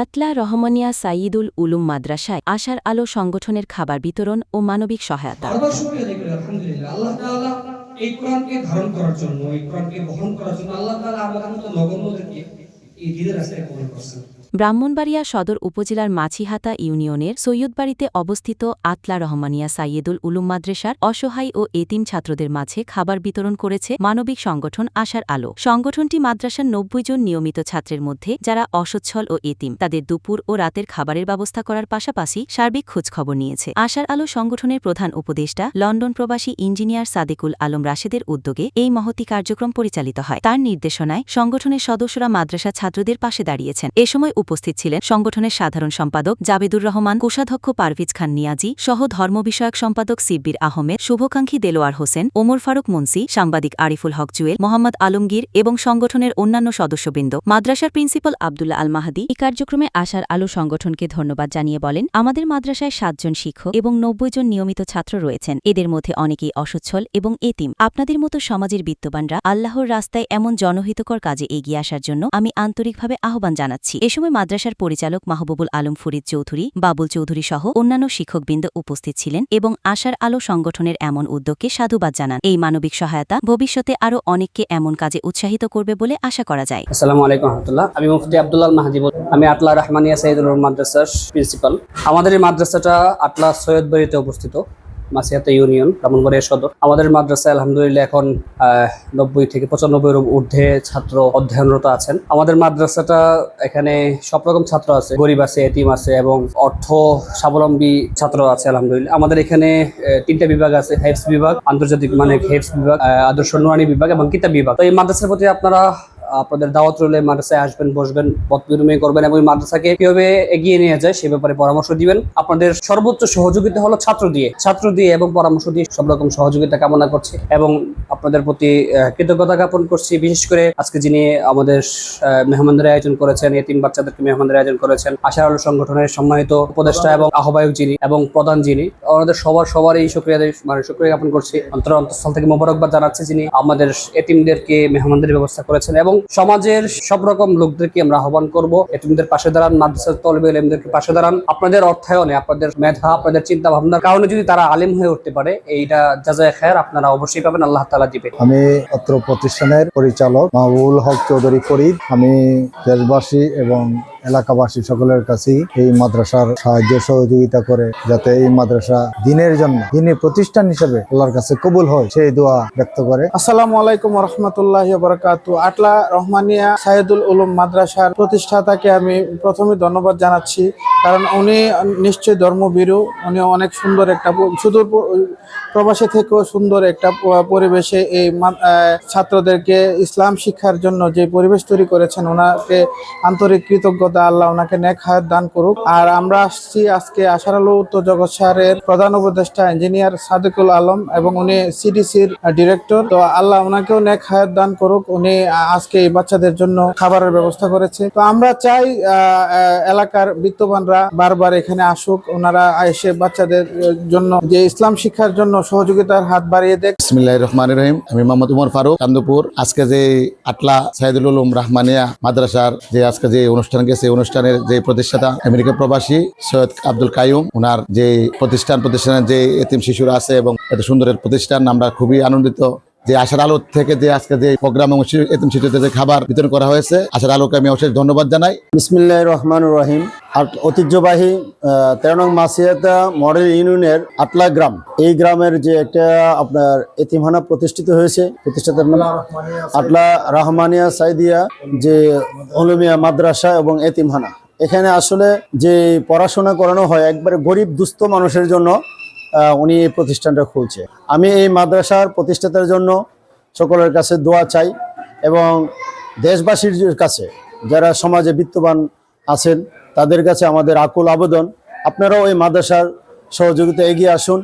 আতলা রহমানিয়া সাইদুল উলুম মাদ্রাসায় আশার আলো সংগঠনের খাবার বিতরণ ও মানবিক সহায়তা। এই কোরআনকে ধারণ করার জন্য, এই কোরআনকে বহন করার জন্য আল্লাহ তাআলা আমাদের মতো নগণ্যদেরকে এই দিনের রাস্তায় কবুল করছেন। ব্রাহ্মণবাড়িয়া সদর উপজেলার মাছিহাতা ইউনিয়নের সৈয়দবাড়িতে অবস্থিত আতলা রহমানিয়া সাইয়েদুল উলুম মাদ্রাসার অসহায় ও এতিম ছাত্রদের মাঝে খাবার বিতরণ করেছে মানবিক সংগঠন আশার আলো। সংগঠনটি মাদ্রাসার নব্বই জন নিয়মিত ছাত্রের মধ্যে যারা অসচ্ছল ও এতিম, তাদের দুপুর ও রাতের খাবারের ব্যবস্থা করার পাশাপাশি সার্বিক খোঁজখবর নিয়েছে। আশার আলো সংগঠনের প্রধান উপদেষ্টা, লন্ডন প্রবাসী ইঞ্জিনিয়ার সাদেকুল আলম রাশেদের উদ্যোগে এই মহতি কার্যক্রম পরিচালিত হয়। তার নির্দেশনায় সংগঠনের সদস্যরা মাদ্রাসা ছাত্রদের পাশে দাঁড়িয়েছেন। এ সময় উপস্থিত ছিলেন সংগঠনের সাধারণ সম্পাদক জাবেদুর রহমান, কোষাধ্যক্ষ পারভিজ খান নিয়াজি, সহ ধর্ম বিষয়ক সম্পাদক সিব্বির আহমেদ, শুভকাঙ্ক্ষী দেলোয়ার হোসেন, ওমর ফারুক মুন্সি, সাংবাদিক আরিফুল হক জুয়েল, মোহাম্মদ আলমগীর এবং সংগঠনের অন্যান্য সদস্যবৃন্দ। মাদ্রাসার প্রিন্সিপাল আবদুল্লা আল মাহাদি এই কার্যক্রমে আসার আলো সংগঠনকে ধন্যবাদ জানিয়ে বলেন, আমাদের মাদ্রাসায় সাতজন শিক্ষক এবং নব্বই জন নিয়মিত ছাত্র রয়েছেন। এদের মধ্যে অনেকেই অসচ্ছল এবং এতিম। আপনাদের মতো সমাজের বিত্তবানরা আল্লাহর রাস্তায় এমন জনহিতকর কাজে এগিয়ে আসার জন্য আমি আন্তরিকভাবে আহ্বান জানাচ্ছি। এ সময় মাদ্রাসার পরিচালক মাহবুবুল আলম ফরিদ চৌধুরী, বাবুল চৌধুরী সহ অন্যান্য শিক্ষকবৃন্দ উপস্থিত ছিলেন এবং আশার আলো সংগঠনের এমন উদ্যোগকে সাধুবাদ জানান। এই মানবিক সহায়তা ভবিষ্যতে আরও অনেককে এমন কাজে উৎসাহিত করবে বলে আশা করা যায়। আসসালামু আলাইকুম রহমতুল্লাহ। আমি মুফতি আব্দুল্লাহ মাহাজিবুল আমি আটলা রহমানিয়া সাইদুল মাদ্রাসার প্রিন্সিপাল। আমাদের এই মাদ্রাসাটা আটলা সৈয়দবাড়িতে অবস্থিত। মাসিয়াতে ইউনিয়ন, ব্রাহ্মণবাড়িয়া সদর। আমাদের মাদ্রাসায় আলহামদুলিল্লাহ এখন নব্বই থেকে পঁচানব্বইয়ের ঊর্ধ্বে ছাত্র অধ্যয়নরত আছেন। আমাদের মাদ্রাসাটা এখানে সব রকম ছাত্র আছে, গরিব আছে, এতিম আছে এবং অর্থ স্বাবলম্বী ছাত্র আছে আলহামদুলিল্লাহ। আমাদের এখানে তিনটা বিভাগ আছে, হেডস বিভাগ, আন্তর্জাতিক মানে হেডস বিভাগ আদর্শ নুরানি বিভাগ এবং কিতাব বিভাগ। তো এই মাদ্রাসার প্রতি আপনারা আপনাদের দাওয়াত রইলে মাদ্রাসায় আসবেন, বসবেন পথ বিনিময় করবেন এবং মাদ্রাসাকে কীভাবে এগিয়ে নিয়ে যায় সে ব্যাপারে পরামর্শ দিবেন। আপনাদের সর্বোচ্চ সহযোগিতা হলো ছাত্র দিয়ে ছাত্র দিয়ে এবং পরামর্শ দিয়ে সব রকম সহযোগিতা কামনা করছি এবং আপনাদের প্রতি কৃতজ্ঞতা জ্ঞাপন করছি। বিশেষ করে আজকে যিনি আমাদের মেহমানদের আয়োজন করেছেন এতিম বাচ্চাদেরকে মেহমানদের আয়োজন করেছেন, আশার আলো সংগঠনের সম্মানিত উপদেষ্টা এবং আহ্বায়ক যিনি এবং প্রধান যিনি আমাদের সবার সবার এই শুক্রিয়া মানে শুক্রিয়া জ্ঞাপন করছি। অন্তর অন্তঃস্থল থেকে মোবারকবাদ জানাচ্ছি যিনি আমাদের এতিমদেরকে মেহমানদের ব্যবস্থা করেছেন এবং সমাজের সব রকম লোকদেরকে আমরা আহ্বান করব। এটিমদের পাশে দাঁড়ান মাদ্রাসা পাশে দাঁড়ান। আপনাদের অর্থায়নে, আপনাদের মেধা, আপনাদের চিন্তা ভাবনার কারণে যদি তারা আলিম হয়ে উঠতে পারে, এইটা যাজায় খায়ের আপনারা অবশ্যই পাবেন, আল্লাহ তালা দিবে। আমি অত্র প্রতিষ্ঠানের পরিচালক মাহবুল হক চৌধুরী ফরিদ। আমি দেশবাসী এবং এলাকাবাসী সকলের কাছে এই মাদ্রাসার সাহায্য সহযোগিতা করে যাতে এই মাদ্রাসা দিনের জন্য, দিনের প্রতিষ্ঠান হিসেবে আল্লাহর কাছে কবুল হয়, সেই দোয়া ব্যক্ত করে। আসসালামু আলাইকুম রহমতুল্লাহ বরকাত। আটলা রহমানিয়া সাহেদুল উলুম মাদ্রাসার প্রতিষ্ঠাতাকে আমি প্রথমে ধন্যবাদ জানাচ্ছি। কারণ উনি নিশ্চয়ই ধর্মবীরু উনি অনেক সুন্দর একটা সুদূর প্রবাসী থেকেও সুন্দর একটা পরিবেশে এই ছাত্রদেরকে ইসলাম শিক্ষার জন্য যে পরিবেশ তৈরি করেছেন ওনাকে আন্তরিক কৃতজ্ঞতা, আল্লাহ ওনাকে নেক হায়াত দান করুক। আর আমরা আসছি আজকে আশার আলো উত্তর জগৎ সারের প্রধান উপদেষ্টা, ইঞ্জিনিয়ার সাদেকুল আলম এবং উনি সিডিসির ডিরেক্টর। তো আল্লাহ ওনাকেও নেক হায়াত দান করুক, উনি আজকে এই বাচ্চাদের জন্য খাবারের ব্যবস্থা করেছে। তো আমরা চাই এলাকার বিত্তবানরা বারবার এখানে আসুক, ওনারা এসে বাচ্চাদের জন্য যে ইসলাম শিক্ষার জন্য সহযোগিতার হাত বাড়িয়ে দেখ। বিসমিল্লাহির রহমানির রহিম। আমি মোহাম্মদ উমর ফারুক, চান্দপুর। আজকে যে আটলা সাইদুল উলুম রহমানিয়া মাদ্রাসার যে আজকে যে অনুষ্ঠান গেছে অনুষ্ঠানের যে প্রতিষ্ঠাতা আমেরিকা প্রবাসী সৈয়দ আব্দুল কাইম ওনার যে প্রতিষ্ঠান, প্রতিষ্ঠানের যে এতিম শিশুরা আছে এবং এত সুন্দরের প্রতিষ্ঠান, আমরা খুবই আনন্দিত যে আশার আলো থেকে যে আজকে যে প্রোগ্রাম এবং যে খাবার বিতরণ করা হয়েছে, আশার আলোকে আমি অশেষ ধন্যবাদ জানাই। বিসমিল্লাহ রহমান রহিম। ঐতিহ্যবাহী তেরো নং মাসিয়াতা মডেল ইউনিয়নের আটলা গ্রাম। এই গ্রামের যে একটা আপনার এতিমখানা প্রতিষ্ঠিত হয়েছে প্রতিষ্ঠাতার নাম আটলা রহমানিয়া সাইদিয়া, যে অলমিয়া মাদ্রাসা এবং এতিমখানা। এখানে আসলে যে পড়াশোনা করানো হয়, একবারে গরিব দুস্থ মানুষের জন্য উনি এই প্রতিষ্ঠানটা খুলছে। আমি এই মাদ্রাসার প্রতিষ্ঠাতার জন্য সকলের কাছে দোয়া চাই এবং দেশবাসীর কাছে যারা সমাজে বিত্তবান আছেন, তাদের কাছে আমাদের আকুল আবেদন। আপনারাও এই মাদ্রাসার সহযোগিতা এগিয়ে আসুন।